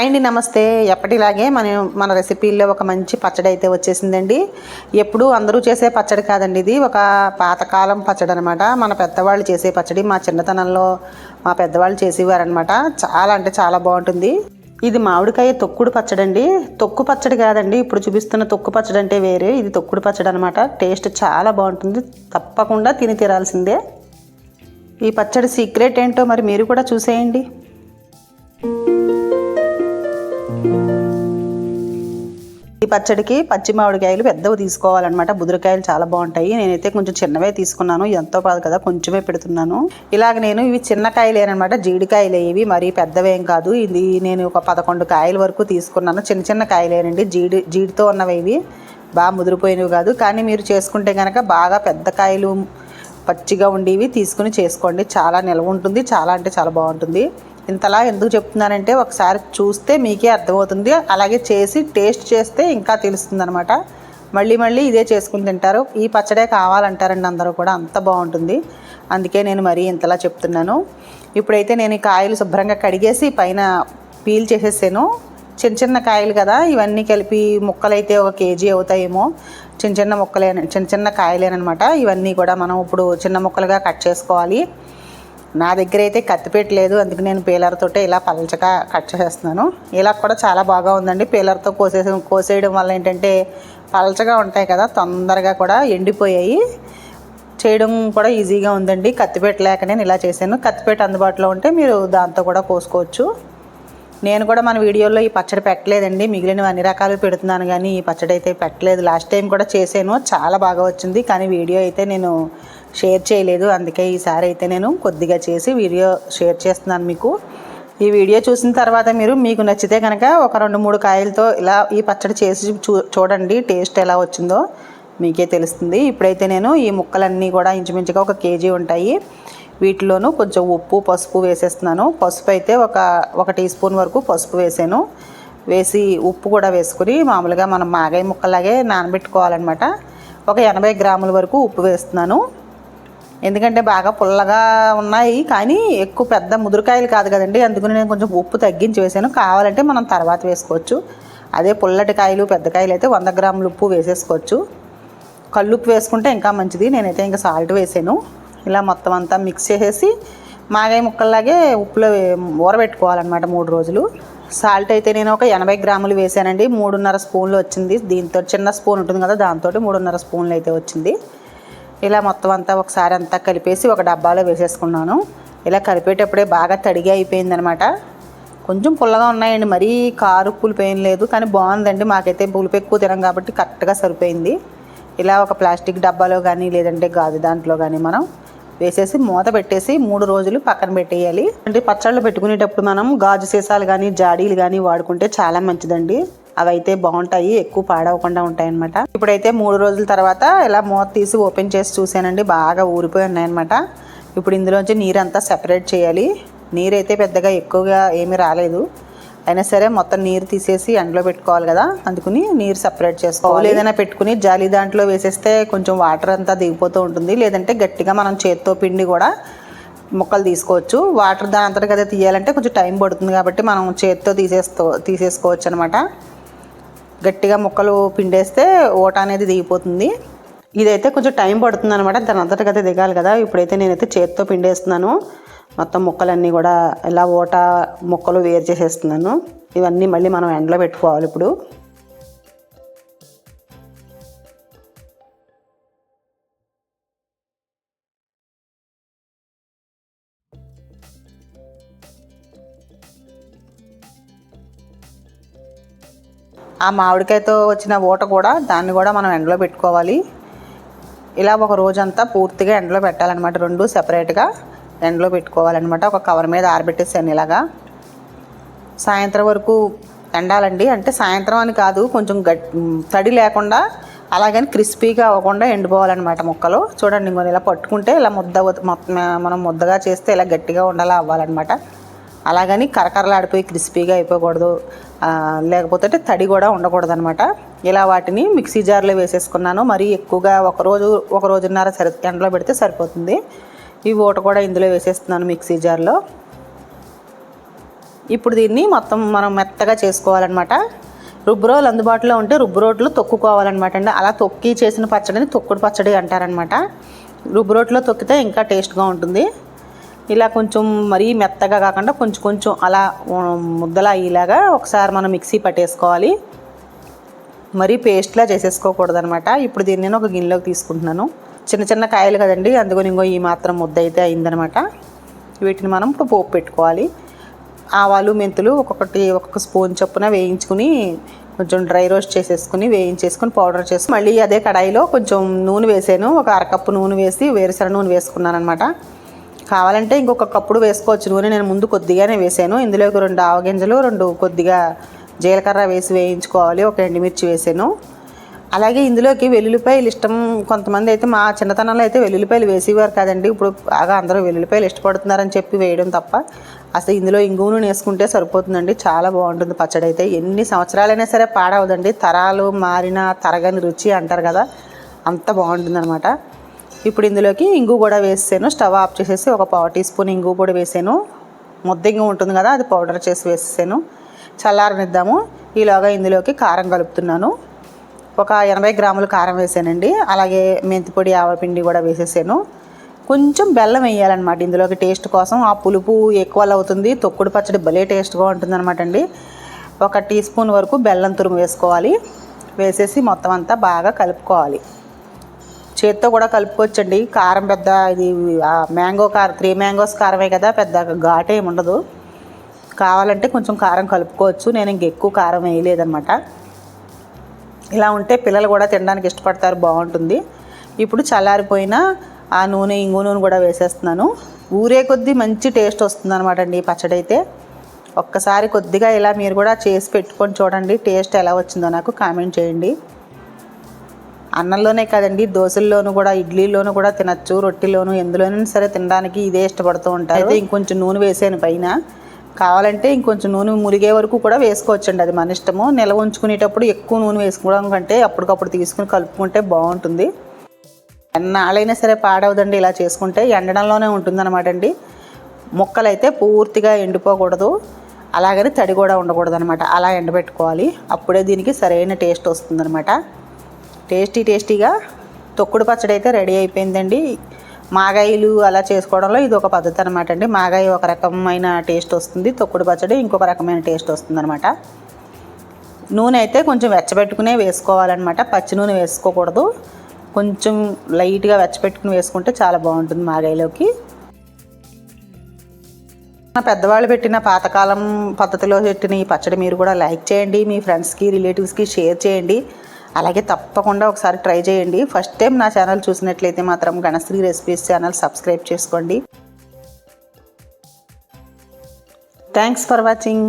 Hi అండి నమస్తే. ఎప్పటిలాగే మన మన రెసిపీల్లో ఒక మంచి పచ్చడి అయితే వచ్చేసిందండి. ఎప్పుడు అందరూ చేసే పచ్చడి కాదండి ఇది. ఒక పాతకాలం పచ్చడి అనమాట మన పెద్దవాళ్ళు చేసే పచ్చడి మా చిన్నతనంలో మా పెద్దవాళ్ళు చేసేవారనమాట చాలా అంటే చాలా బాగుంటుంది. ఇది మామిడికాయ తొక్కుడు పచ్చడి అండి తొక్కు పచ్చడి కాదండి ఇప్పుడు చూపిస్తున్న తొక్కు పచ్చడి అంటే వేరే. ఇది తొక్కుడు పచ్చడి అనమాట టేస్ట్ చాలా బాగుంటుంది. తప్పకుండా తిని తీరాల్సిందే. ఈ పచ్చడి సీక్రెట్ ఏంటో మరి మీరు కూడా చూసేయండి. ఈ పచ్చడికి పచ్చి మామిడికాయలు పెద్దవి తీసుకోవాలన్నమాట. బుదురుకాయలు చాలా బాగుంటాయి. నేనైతే కొంచెం చిన్నవే తీసుకున్నాను. ఎంతో కాదు కదా కొంచెమే పెడుతున్నాను. ఇలాగ నేను ఇవి చిన్న కాయలేనమాట జీడికాయలు ఇవి. మరీ పెద్దవేం కాదు. ఇది నేను ఒక పదకొండు కాయల వరకు తీసుకున్నాను. చిన్న చిన్న కాయలేనండి. జీడి జీడితో ఉన్నవి ఇవి. బాగా ముదిరిపోయినవి కాదు. కానీ మీరు చేసుకుంటే కనుక బాగా పెద్ద కాయలు పచ్చిగా ఉండేవి తీసుకుని చేసుకోండి. చాలా నిల్వ ఉంటుంది. చాలా అంటే చాలా బాగుంటుంది. ఇంతలా ఎందుకు చెప్తున్నానంటే ఒకసారి చూస్తే మీకే అర్థమవుతుంది. అలాగే చేసి టేస్ట్ చేస్తే ఇంకా తెలుస్తుంది అనమాట మళ్ళీ మళ్ళీ ఇదే చేసుకుని తింటారు. ఈ పచ్చడే కావాలంటారండి అందరూ కూడా. అంత బాగుంటుంది. అందుకే నేను మరీ ఇంతలా చెప్తున్నాను. ఇప్పుడైతే నేను ఈ కాయలు శుభ్రంగా కడిగేసి పైన పీల్ చేసేసాను. చిన్న చిన్న కాయలు కదా ఇవన్నీ కలిపి ముక్కలైతే ఒక కేజీ అవుతాయేమో. చిన్న చిన్న ముక్కలే చిన్న చిన్న కాయలేనమాట ఇవన్నీ కూడా మనం ఇప్పుడు చిన్న ముక్కలుగా కట్ చేసుకోవాలి. నా దగ్గర అయితే కత్తిపెట్టి లేదు. అందుకే నేను పీలర్తో ఇలా పలచగా కట్ చేసేస్తున్నాను. ఇలా కూడా చాలా బాగా ఉందండి. పీలర్తో కోసేసి కోసేయడం వల్ల ఏంటంటే పలచగా ఉంటాయి కదా తొందరగా కూడా ఎండిపోయాయి. చేయడం కూడా ఈజీగా ఉందండి. కత్తిపెట్ట లేక నేను ఇలా చేశాను. కత్తిపెట్ట అందుబాటులో ఉంటే మీరు దాంతో కూడా కోసుకోవచ్చు. నేను కూడా మన వీడియోలో ఈ పచ్చడి పెట్టలేదండి. మిగిలినవి అన్ని రకాలు పెడుతున్నాను కానీ ఈ పచ్చడి అయితే పెట్టలేదు. లాస్ట్ టైం కూడా చేశాను. చాలా బాగా వచ్చింది. కానీ వీడియో అయితే నేను షేర్ చేయలేదు. అందుకే ఈసారి అయితే నేను కొద్దిగా చేసి వీడియో షేర్ చేస్తున్నాను మీకు. ఈ వీడియో చూసిన తర్వాత మీరు మీకు నచ్చితే కనుక ఒక రెండు మూడు కాయలతో ఇలా ఈ పచ్చడి చేసి చూ చూడండి టేస్ట్ ఎలా వచ్చిందో మీకే తెలుస్తుంది. ఇప్పుడైతే నేను ఈ ముక్కలన్నీ కూడా ఇంచుమించుగా ఒక కేజీ ఉంటాయి. వీటిలోనూ కొంచెం ఉప్పు పసుపు వేసేస్తున్నాను. పసుపు అయితే ఒక ఒక టీ స్పూన్ వరకు పసుపు వేసాను. వేసి ఉప్పు కూడా వేసుకుని మామూలుగా మనం మాగాయ ముక్కలాగే నానబెట్టుకోవాలన్నమాట. ఒక ఎనభై గ్రాముల వరకు ఉప్పు వేస్తున్నాను. ఎందుకంటే బాగా పుల్లగా ఉన్నాయి. కానీ ఎక్కువ పెద్ద ముదురుకాయలు కాదు కదండి. అందుకని నేను కొంచెం ఉప్పు తగ్గించి వేసాను. కావాలంటే మనం తర్వాత వేసుకోవచ్చు. అదే పుల్లటి కాయలు పెద్ద కాయలు అయితే వంద గ్రాములు ఉప్పు వేసేసుకోవచ్చు. కల్లుప్పు వేసుకుంటే ఇంకా మంచిది. నేనైతే ఇంకా సాల్ట్ వేసాను. ఇలా మొత్తం అంతా మిక్స్ చేసేసి మాగాయ ముక్కల్లాగే ఉప్పులో ఊరబెట్టుకోవాలన్నమాట మూడు రోజులు. సాల్ట్ అయితే నేను ఒక ఎనభై గ్రాములు వేసానండి. మూడున్నర స్పూన్లు వచ్చింది. దీంతో చిన్న స్పూన్ ఉంటుంది కదా దాంతో మూడున్నర స్పూన్లు అయితే వచ్చింది. ఇలా మొత్తం అంతా ఒకసారి అంతా కలిపేసి ఒక డబ్బాలో వేసేసుకున్నాను. ఇలా కలిపేటప్పుడే బాగా తడిగా అయిపోయిందనమాట. కొంచెం పుల్లగా ఉన్నాయండి మరీ కారు పులుపు ఏం లేదు కానీ బాగుందండి. మాకైతే పులుపు ఎక్కువ తినం కాబట్టి కరెక్ట్గా సరిపోయింది. ఇలా ఒక ప్లాస్టిక్ డబ్బాలో కానీ లేదంటే గాజు దాంట్లో కానీ మనం వేసేసి మూత పెట్టేసి మూడు రోజులు పక్కన పెట్టేయాలి. అంటే పచ్చళ్ళు పెట్టుకునేటప్పుడు మనం గాజు సీసాలు కానీ జాడీలు కానీ వాడుకుంటే చాలా మంచిదండి. అవైతే బాగుంటాయి ఎక్కువ పాడవకుండా ఉంటాయి అనమాట ఇప్పుడైతే మూడు రోజుల తర్వాత ఇలా మూత తీసి ఓపెన్ చేసి చూసానండి బాగా ఊరిపోయి ఉన్నాయన్నమాట. ఇప్పుడు ఇందులోంచి నీరంతా సెపరేట్ చేయాలి. నీరు అయితే పెద్దగా ఎక్కువగా ఏమీ రాలేదు. అయినా సరే మొత్తం నీరు తీసేసి ఎండలో పెట్టుకోవాలి కదా అందుకుని నీరు సపరేట్ చేసుకోవాలి. ఏదైనా పెట్టుకుని జాలి దాంట్లో వేసేస్తే కొంచెం వాటర్ అంతా దిగిపోతూ ఉంటుంది. లేదంటే గట్టిగా మనం చేత్తో పిండి కూడా ముక్కలు తీసుకోవచ్చు. వాటర్ దాని అంతటి కదా తీయాలంటే కొంచెం టైం పడుతుంది కాబట్టి మనం చేత్తో తీసేస్తో తీసేసుకోవచ్చు అనమాట గట్టిగా ముక్కలు పిండేస్తే ఓట అనేది దిగిపోతుంది. ఇదైతే కొంచెం టైం పడుతుంది అనమాట దాని అంతటికైతే దిగాలి కదా. ఇప్పుడైతే నేనైతే చేత్తో పిండేస్తున్నాను. మొత్తం ముక్కలన్నీ కూడా ఇలా ఓట ముక్కలు వేరు చేసేస్తున్నాను. ఇవన్నీ మళ్ళీ మనం ఎండలో పెట్టుకోవాలి ఇప్పుడు. ఆ మామిడికాయతో వచ్చిన ఊట కూడా దాన్ని కూడా మనం ఎండలో పెట్టుకోవాలి. ఇలా ఒక రోజంతా పూర్తిగా ఎండలో పెట్టాలన్నమాట. రెండు సెపరేట్గా ఎండలో పెట్టుకోవాలన్నమాట. ఒక కవర్ మీద ఆరబెట్టేసాను ఇలాగా. సాయంత్రం వరకు ఎండాలండి. అంటే సాయంత్రం అని కాదు కొంచెం గట్ తడి లేకుండా అలాగని క్రిస్పీగా అవ్వకుండా ఎండిపోవాలన్నమాట ముక్కలు. చూడండి ఇంకొని ఇలా పట్టుకుంటే ఇలా ముద్ద మొత్తం మనం ముద్దగా చేస్తే ఇలా గట్టిగా ఉండాలా అవ్వాలన్నమాట. అలాగని కరకరలాడిపోయి క్రిస్పీగా అయిపోకూడదు. లేకపోతే తడి కూడా ఉండకూడదు అనమాట ఇలా వాటిని మిక్సీ జార్లో వేసేసుకున్నాను. మరీ ఎక్కువగా ఒక రోజు ఒక రోజున్నర సరి ఎండలో పెడితే సరిపోతుంది. ఈ ఓట కూడా ఇందులో వేసేస్తున్నాను మిక్సీ జార్లో. ఇప్పుడు దీన్ని మొత్తం మనం మెత్తగా చేసుకోవాలన్నమాట. రుబ్బురోలు అందుబాటులో ఉంటే రుబ్బురోట్లు తొక్కుకోవాలన్నమాట అండి. అలా తొక్కి చేసిన పచ్చడిని తొక్కుడు పచ్చడి అంటారనమాట రుబ్బురోట్లో తొక్కితే ఇంకా టేస్ట్గా ఉంటుంది. ఇలా కొంచెం మరీ మెత్తగా కాకుండా కొంచెం కొంచెం అలా ముద్దలా అయ్యేలాగా ఒకసారి మనం మిక్సీ పట్టేసుకోవాలి. మరీ పేస్ట్లా చేసేసుకోకూడదు అనమాట ఇప్పుడు దీన్ని నేను ఒక గిన్నెలోకి తీసుకుంటున్నాను. చిన్న చిన్న కాయలు కదండి అందుకని ఇంకో ఈ మాత్రం ముద్ద అయితే అయిందనమాట. వీటిని మనం ఇప్పుడు పోపు పెట్టుకోవాలి. ఆవాలు మెంతులు ఒక్కొక్కటి ఒక్కొక్క స్పూన్ చొప్పున వేయించుకుని కొంచెం డ్రై రోస్ట్ చేసేసుకుని వేయించేసుకుని పౌడర్ చేసి మళ్ళీ అదే కడాయిలో కొంచెం నూనె వేసాను. ఒక అరకప్పు నూనె వేసి వేరుశెనగ నూనె వేసుకున్నాను అనమాట కావాలంటే ఇంకొక కప్పుడు వేసుకోవచ్చు. నూనె నేను ముందు కొద్దిగానే వేసాను. ఇందులోకి రెండు ఆవగింజలు రెండు కొద్దిగా జీలకర్ర వేసి వేయించుకోవాలి. ఒక ఎండుమిర్చి వేసాను. అలాగే ఇందులోకి వెల్లుల్లిపాయలు ఇష్టం కొంతమంది అయితే మా చిన్నతనంలో అయితే వెల్లుల్లిపాయలు వేసేవారు కాదండి. ఇప్పుడు బాగా అందరూ వెల్లుల్లిపాయలు ఇష్టపడుతున్నారని చెప్పి వేయడం తప్ప అసలు ఇందులో ఇంగు నూనె వేసుకుంటే సరిపోతుందండి. చాలా బాగుంటుంది పచ్చడి అయితే. ఎన్ని సంవత్సరాలైనా సరే పాడవదండి. తరాలు మారిన తరగని రుచి అంటారు కదా అంత బాగుంటుంది ఇప్పుడు ఇందులోకి ఇంగు కూడా వేసాను స్టవ్ ఆఫ్ చేసేసి ఒక పావు టీ స్పూన్ ఇంగు కూడా వేసాను ముద్ద ఇంగు ఉంటుంది కదా అది పౌడర్ చేసి వేసేసాను. చల్లారనిద్దాము. ఈలోగా ఇందులోకి కారం కలుపుతున్నాను. ఒక ఎనభై గ్రాములు కారం వేసానండి. అలాగే మెంతి పొడి ఆవపిండి కూడా వేసేసాను. కొంచెం బెల్లం వేయాలన్నమాట. ఇందులోకి టేస్ట్ కోసం ఆ పులుపు ఎక్కువ అవుతుంది. తొక్కుడు పచ్చడి భలే టేస్ట్గా ఉంటుంది అనమాట అండి ఒక టీ స్పూన్ వరకు బెల్లం తురుము వేసుకోవాలి. వేసేసి మొత్తం అంతా బాగా కలుపుకోవాలి. చేత్తో కూడా కలుపుకోవచ్చండి. కారం పెద్ద ఇది మ్యాంగో కారం త్రీ మ్యాంగోస్ కారమే కదా పెద్ద ఘాట్ ఏమి ఉండదు. కావాలంటే కొంచెం కారం కలుపుకోవచ్చు. నేను ఇంక ఎక్కువ కారం వేయలేదనమాట ఇలా ఉంటే పిల్లలు కూడా తినడానికి ఇష్టపడతారు బాగుంటుంది. ఇప్పుడు చల్లారిపోయిన ఆ నూనె ఇంగు నూనె కూడా వేసేస్తున్నాను. ఊరే కొద్దీ మంచి టేస్ట్ వస్తుంది అనమాట అండి ఈ పచ్చడి అయితే ఒక్కసారి కొద్దిగా ఇలా మీరు కూడా చేసి పెట్టుకొని చూడండి టేస్ట్ ఎలా వచ్చిందో నాకు కామెంట్ చేయండి. అన్నంలోనే కదండి దోశల్లోనూ కూడా ఇడ్లీలోనూ కూడా తినచ్చు రొట్టెలోను ఎందులోనూ సరే తినడానికి ఇదే ఇష్టపడుతూ ఉంటారు. అయితే ఇంకొంచెం నూనె వేసాను పైన. కావాలంటే ఇంకొంచెం నూనె మురిగే వరకు కూడా వేసుకోవచ్చండి అది మన ఇష్టము. నిల్వ ఉంచుకునేటప్పుడు ఎక్కువ నూనె వేసుకోవడం కంటే అప్పటికప్పుడు తీసుకుని కలుపుకుంటే బాగుంటుంది. ఎన్నాళ్ళైనా సరే పాడవదండి ఇలా చేసుకుంటే ఎండడంలోనే ఉంటుందనమాట అండి. ముక్కలు అయితే పూర్తిగా ఎండిపోకూడదు అలాగని తడి కూడా ఉండకూడదు అనమాట అలా ఎండబెట్టుకోవాలి అప్పుడే దీనికి సరైన టేస్ట్ వస్తుందన్నమాట. టేస్టీ టేస్టీగా తొక్కుడు పచ్చడి అయితే రెడీ అయిపోయిందండి. మాగాయలు అలా చేసుకోవడంలో ఇది ఒక పద్ధతి అనమాట అండి. మాగాయ ఒక రకమైన టేస్ట్ వస్తుంది తొక్కుడు పచ్చడి ఇంకొక రకమైన టేస్ట్ వస్తుంది అనమాట నూనె అయితే కొంచెం వెచ్చబెట్టుకునే వేసుకోవాలన్నమాట. పచ్చి నూనె వేసుకోకూడదు. కొంచెం లైట్గా వెచ్చబెట్టుకుని వేసుకుంటే చాలా బాగుంటుంది మాగాయలోకి. మన పెద్దవాళ్ళు పెట్టిన పాతకాలం పద్ధతిలో పెట్టిన ఈ పచ్చడి మీరు కూడా లైక్ చేయండి మీ ఫ్రెండ్స్కి రిలేటివ్స్కి షేర్ చేయండి. అలాగే తప్పకుండా ఒకసారి ట్రై చేయండి. ఫస్ట్ టైం నా ఛానల్ చూసినట్లయితే మాత్రం గణశ్రీ రెసిపీస్ ఛానల్ సబ్స్క్రైబ్ చేసుకోండి. Thanks for watching